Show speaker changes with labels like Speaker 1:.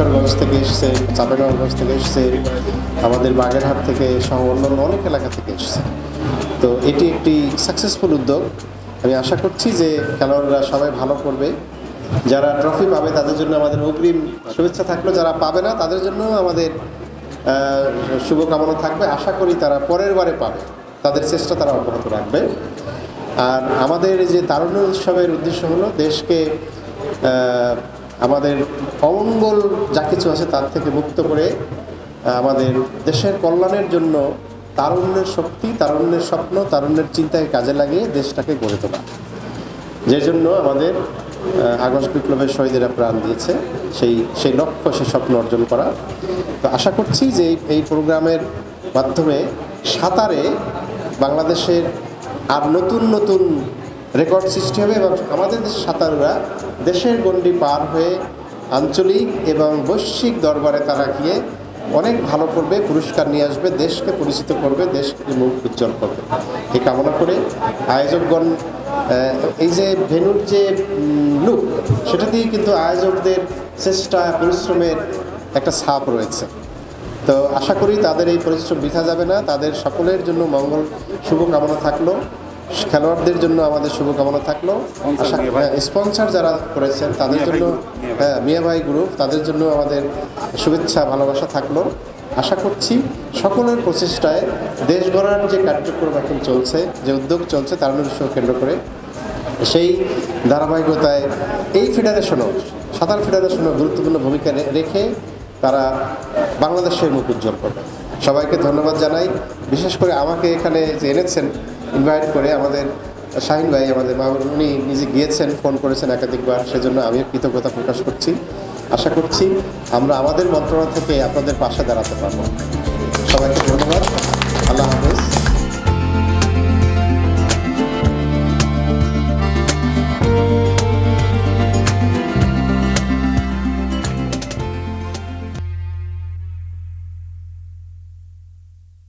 Speaker 1: নারায়ণগঞ্জ থেকে এসছে, চাঁপাইনবাবগঞ্জ থেকে এসছে, আমাদের বাগেরহাট থেকে সহ অন্যান্য অনেক এলাকা থেকে এসছে। তো এটি একটি সাকসেসফুল উদ্যোগ। আমি আশা করছি যে খেলোয়াড়রা সবাই ভালো করবে। যারা ট্রফি পাবে তাদের জন্য আমাদের অগ্রিম শুভেচ্ছা থাকল, যারা পাবে না তাদের জন্য আমাদের শুভকামনা থাকবে। আশা করি তারা পরের বারে পাবে। তাদের চেষ্টা তারা অব্যাহত রাখবে। আর আমাদের যে তারুণ্য উৎসবের উদ্দেশ্য হলো দেশকে আমাদের অমঙ্গল যা কিছু আছে তার থেকে মুক্ত করে আমাদের দেশের কল্যাণের জন্য তারুণ্যের শক্তি, তারুণ্যের স্বপ্ন, তারুণ্যের চিন্তায় কাজে লাগিয়ে দেশটাকে গড়ে তোলা। যে জন্য আমাদের আগস্ট বিপ্লবের শহীদেরা প্রাণ দিয়েছে। সেই সেই লক্ষ্য, সেই স্বপ্ন অর্জন করা। তো আশা করছি যে এই প্রোগ্রামের মাধ্যমে সাঁতারে বাংলাদেশের আর নতুন নতুন রেকর্ড সৃষ্টি হবে এবং আমাদের দেশের সাঁতারুরা দেশের গণ্ডি পার হয়ে আঞ্চলিক এবং বৈশ্বিক দরবারে তারা গিয়ে অনেক ভালো করবে, পুরস্কার নিয়ে আসবে, দেশকে পরিচিত করবে, দেশকে মুখ উজ্জ্বল করবে। এই কামনা করে আয়োজকগণ এই যে ভেনুর যে লুক সেটা দিয়ে কিন্তু আয়োজকদের চেষ্টা, পরিশ্রমের একটা ছাপ রয়েছে। তো আশা করি তাদের এই পরিশ্রম বৃথা যাবে না। তাদের সকলের জন্য মঙ্গল শুভকামনা থাকল। খেলোয়াড়দের জন্য আমাদের শুভকামনা থাকল। আশা স্পন্সর যারা করেছেন তাদের জন্য হ্যাঁ মিয়া ভাই গ্রুপ তাদের জন্য আমাদের শুভেচ্ছা ভালোবাসা থাকল। আশা করছি সকলের প্রচেষ্টায় দেশ গড়ার যে কার্যক্রম এখন চলছে যে উদ্যোগ চলছে তার উৎসব কেন্দ্র করে সেই ধারাবাহিকতায় এই ফেডারেশনও সাঁতার ফেডারেশনও গুরুত্বপূর্ণ ভূমিকা রেখে তারা বাংলাদেশের মুখ উজ্জ্বল করবে। সবাইকে ধন্যবাদ জানাই। বিশেষ করে আমাকে এখানে যে এনেছেন ইনভাইট করে আমাদের শাহিন ভাই, আমাদের মাহবুব উনি নিজে গিয়েছেন ফোন করেছেন একাধিকবার, সেজন্য আমিও কৃতজ্ঞতা প্রকাশ করছি। আশা করছি আমরা আমাদের মন্ত্রণা থেকে আপনাদের পাশে দাঁড়াতে পারব। সবাইকে ধন্যবাদ। আল্লাহ হাফেজ।